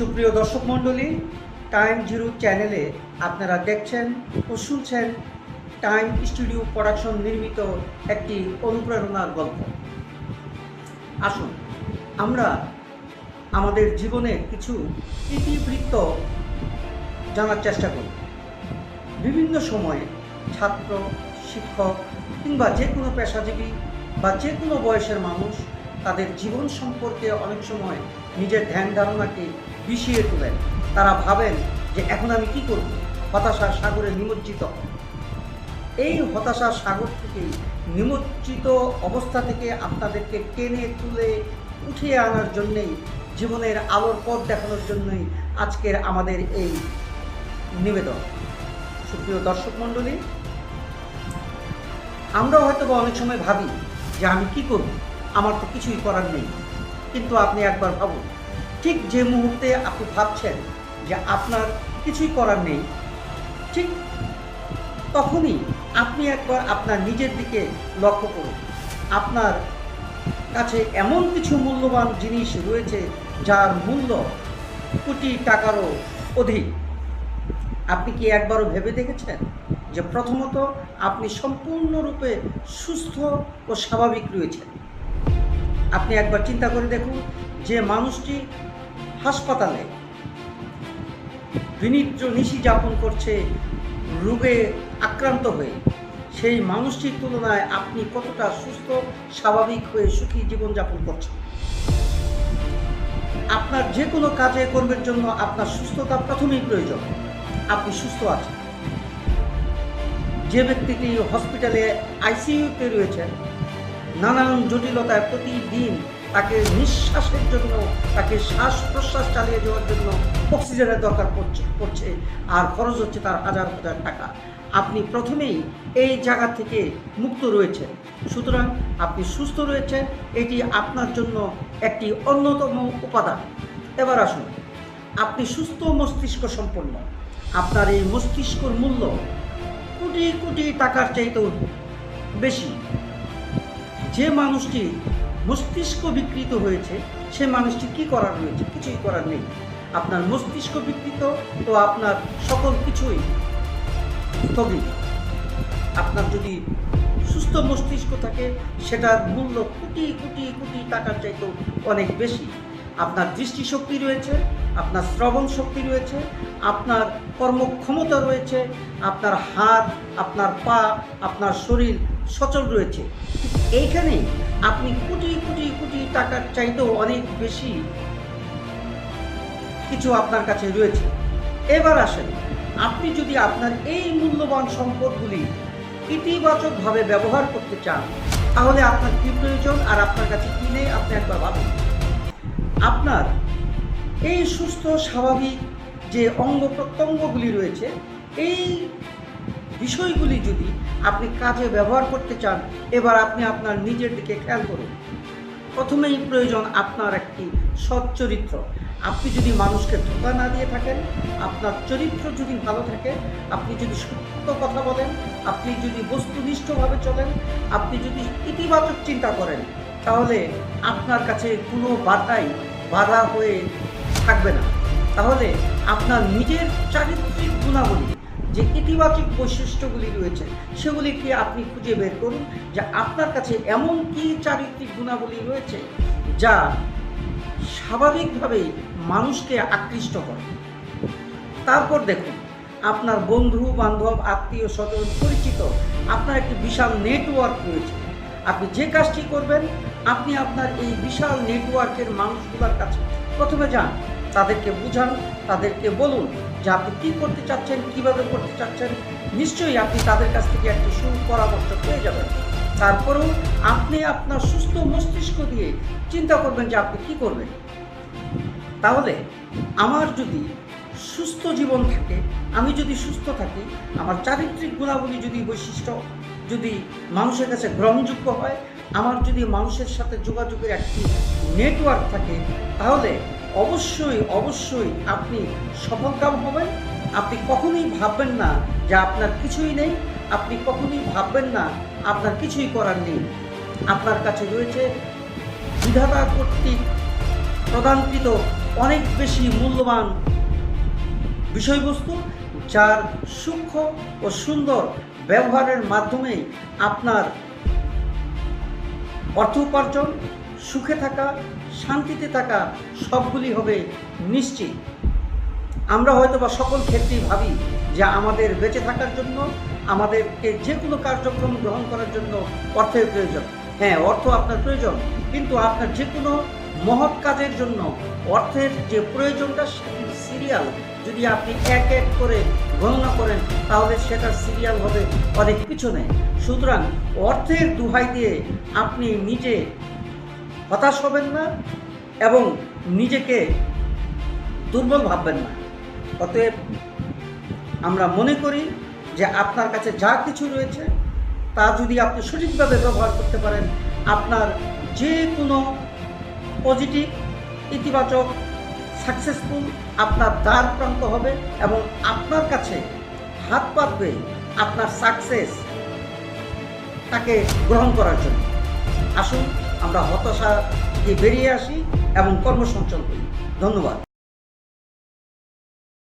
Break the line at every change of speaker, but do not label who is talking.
সুপ্রিয় দর্শক মণ্ডলী টাইম জিরো চ্যানেলে আপনারা দেখছেন ও শুনছেন টাইম স্টুডিও প্রোডাকশন নির্মিত একটি অনুপ্রেরণার গল্প। আসুন, আমরা আমাদের জীবনের কিছু ইতিবৃত্ত জানার চেষ্টা করি। বিভিন্ন সময়ে ছাত্র, শিক্ষক কিংবা যে কোনো পেশাজীবী বা যে কোনো বয়সের মানুষ তাদের জীবন সম্পর্কে অনেক সময় নিজের ধ্যান ধারণাকে বিষিয়ে তোলেন। তারা ভাবেন যে এখন আমি কি করব? হতাশার সাগরে নিমজ্জিত। এই হতাশার সাগর থেকে নিমজ্জিত অবস্থা থেকে আপনাদেরকে টেনে তুলে উঠিয়ে আনার জন্যেই, জীবনের আলোর পথ দেখানোর জন্যই আজকের আমাদের এই নিবেদন। সুপ্রিয় দর্শক মণ্ডলী আমরা হয়তো বা অনেক সময় ভাবি যে আমি কি করব? আমার তো কিছুই করার নেই। কিন্তু আপনি একবার ভাবুন ঠিক যে মুহূর্তে আপনি ভাবছেন যে আপনার কিছুই করার নেই, ঠিক তখনই আপনি একবার আপনার নিজের দিকে লক্ষ্য করুন। আপনার কাছে এমন কিছু মূল্যবান জিনিস রয়েছে যার মূল্য কোটি টাকারও অধিক। আপনি কি একবারও ভেবে দেখেছেন যে প্রথমত আপনি সম্পূর্ণরূপে সুস্থ ও স্বাভাবিক রয়েছেন? আপনি একবার চিন্তা করে দেখুন যে মানুষটি হাসপাতালে। বিনিদ্র নিশি যাপন করছে, রোগে আক্রান্ত হয়ে। সেই মানুষটির তুলনায় আপনি কতটা সুস্থ, স্বাভাবিক হয়ে সুখী জীবনযাপন করছেন? আপনার যে কোনো কাজে কর্মের জন্য আপনার সুস্থতা প্রথমেই প্রয়োজন। আপনি সুস্থ আছেন। যে ব্যক্তিটি হসপিটালে আইসিইউতে রয়েছেন, নানান জটিলতায় প্রতিদিন তাকে নিঃশ্বাসের জন্য, তাকে শ্বাস প্রশ্বাস চালিয়ে যাওয়ার জন্য অক্সিজেনের দরকার পড়ছে পড়ছে। আর খরচ হচ্ছে তার হাজার হাজার টাকা। আপনি প্রথমেই এই জায়গা থেকে মুক্ত রয়েছেন। সুতরাং আপনি সুস্থ রয়েছেন। এটি আপনার জন্য একটি অন্যতম উপাদান। এবার আসুন। আপনি সুস্থ মস্তিষ্ক সম্পন্ন। আপনার এই মস্তিষ্কর মূল্য কোটি কোটি টাকার চাইতেও বেশি। যে মানুষটি মস্তিষ্ক বিকৃত হয়েছে, সে মানুষটি কি করার রয়েছে? কিছুই করার নেই। আপনার মস্তিষ্ক বিকৃত তো আপনার সকল কিছুই স্থগিত। আপনার যদি সুস্থ মস্তিষ্ক থাকে, সেটার মূল্য কোটি কোটি কোটি টাকার চাইতেও অনেক বেশি। আপনার দৃষ্টিশক্তি রয়েছে, আপনার শ্রবণ শক্তি রয়েছে, আপনার কর্মক্ষমতা রয়েছে, আপনার হাত আপনার পা, আপনার শরীর সচল রয়েছে। এইখানে আপনি কোটি কোটি কোটি টাকার চাইতেও অনেক বেশি কিছু আপনার কাছে রয়েছে। এবার আসেন, আপনি যদি আপনার এই মূল্যবান সম্পদগুলি ইতিবাচকভাবে ব্যবহার করতে চান, তাহলে আপনার কী প্রয়োজন আর আপনার কাছে কী নেই আপনি একবার ভাবুন। আপনার এই সুস্থ, স্বাভাবিক যে অঙ্গ প্রত্যঙ্গগুলি রয়েছে, এই বিষয়গুলি যদি আপনি কাজে ব্যবহার করতে চান, এবার আপনি আপনার নিজের দিকে খেয়াল করুন। প্রথমেই প্রয়োজন আপনার একটি সৎ চরিত্র। আপনি যদি মানুষকে ধোকা না দিয়ে থাকেন, আপনার চরিত্র যদি ভালো থাকে, আপনি যদি সত্য কথা বলেন, আপনি যদি বস্তুনিষ্ঠভাবে চলেন, আপনি যদি ইতিবাচক চিন্তা করেন, তাহলে আপনার কাছে কোনো বাধাই বাধা হয়ে থাকবে না। তাহলে আপনার নিজের চারিত্রিক গুণাবলী যে ইতিবাচক বৈশিষ্ট্যগুলি রয়েছে, সেগুলিকে আপনি খুঁজে বের করুন যে আপনার কাছে এমন কি চারিত্রিক গুণাবলী রয়েছে যা স্বাভাবিকভাবেই মানুষকে আকৃষ্ট করে। তারপর দেখুন, আপনার বন্ধু, বান্ধব, আত্মীয় স্বজন, পরিচিত, আপনার একটি বিশাল নেটওয়ার্ক রয়েছে। আপনি যে কাজটি করবেন, আপনি আপনার এই বিশাল নেটওয়ার্কের মানুষগুলোর কাছে প্রথমে যান, তাদেরকে বুঝান, তাদেরকে বলুন যে আপনি কী করতে চাচ্ছেন, কীভাবে করতে চাচ্ছেন, নিশ্চয়ই আপনি তাদের কাছ থেকে একটি সুপরামর্শ পেয়ে যাবেন। তারপরেও আপনি আপনার সুস্থ মস্তিষ্ক দিয়ে চিন্তা করবেন যে আপনি কী করবেন। তাহলে আমার যদি সুস্থ জীবন থাকে, আমি যদি সুস্থ থাকি, আমার চারিত্রিক গুণাবলী যদি বৈশিষ্ট্য যদি মানুষের কাছে গ্রহণযোগ্য হয়, আমার যদি মানুষের সাথে যোগাযোগের একটি নেটওয়ার্ক থাকে, তাহলে অবশ্যই অবশ্যই আপনি সফলকাম হবেন। আপনি কখনোই ভাববেন না যে আপনার কিছুই নেই। আপনি কখনোই ভাববেন না আপনার কিছুই করার নেই। আপনার কাছে রয়েছে বিধাতা কর্তৃক প্রদানকৃত অনেক বেশি মূল্যবান বিষয়বস্তু, যার সূক্ষ্ম ও সুন্দর ব্যবহারের মাধ্যমেই আপনার অর্থ উপার্জন, সুখে থাকা শান্তিতে থাকা সবগুলি হবে নিশ্চিত। আমরা হয়তো বা সকল ক্ষেত্রেই ভাবি যে আমাদের বেঁচে থাকার জন্য, আমাদেরকে যে কোনো কার্যক্রম গ্রহণ করার জন্য অর্থের প্রয়োজন। হ্যাঁ অর্থ আপনার প্রয়োজন, কিন্তু আপনার যে কোনো মহৎ কাজের জন্য অর্থের যে প্রয়োজনটা সেটির সিরিয়াল যদি আপনি এক এক করে গণনা করেন, তাহলে সেটার সিরিয়াল হবে অনেক পিছনে। সুতরাং অর্থের দুহাই দিয়ে আপনি নিজে হতাশ হবেন না এবং নিজেকে দুর্বল ভাববেন না। অতএব আমরা মনে করি যে আপনার কাছে যা কিছু রয়েছে, তা যদি আপনি সঠিকভাবে ব্যবহার করতে পারেন, আপনার যে কোনো পজিটিভ, ইতিবাচক সাকসেসফুল আপনার দ্বার প্রান্ত হবে এবং আপনার কাছে হাত পাতবে আপনার সাকসেস তাকে গ্রহণ করার জন্য। আসুন আমরা হতাশা থেকে বেরিয়ে আসি এবং কর্মসংস্থান করি। ধন্যবাদ।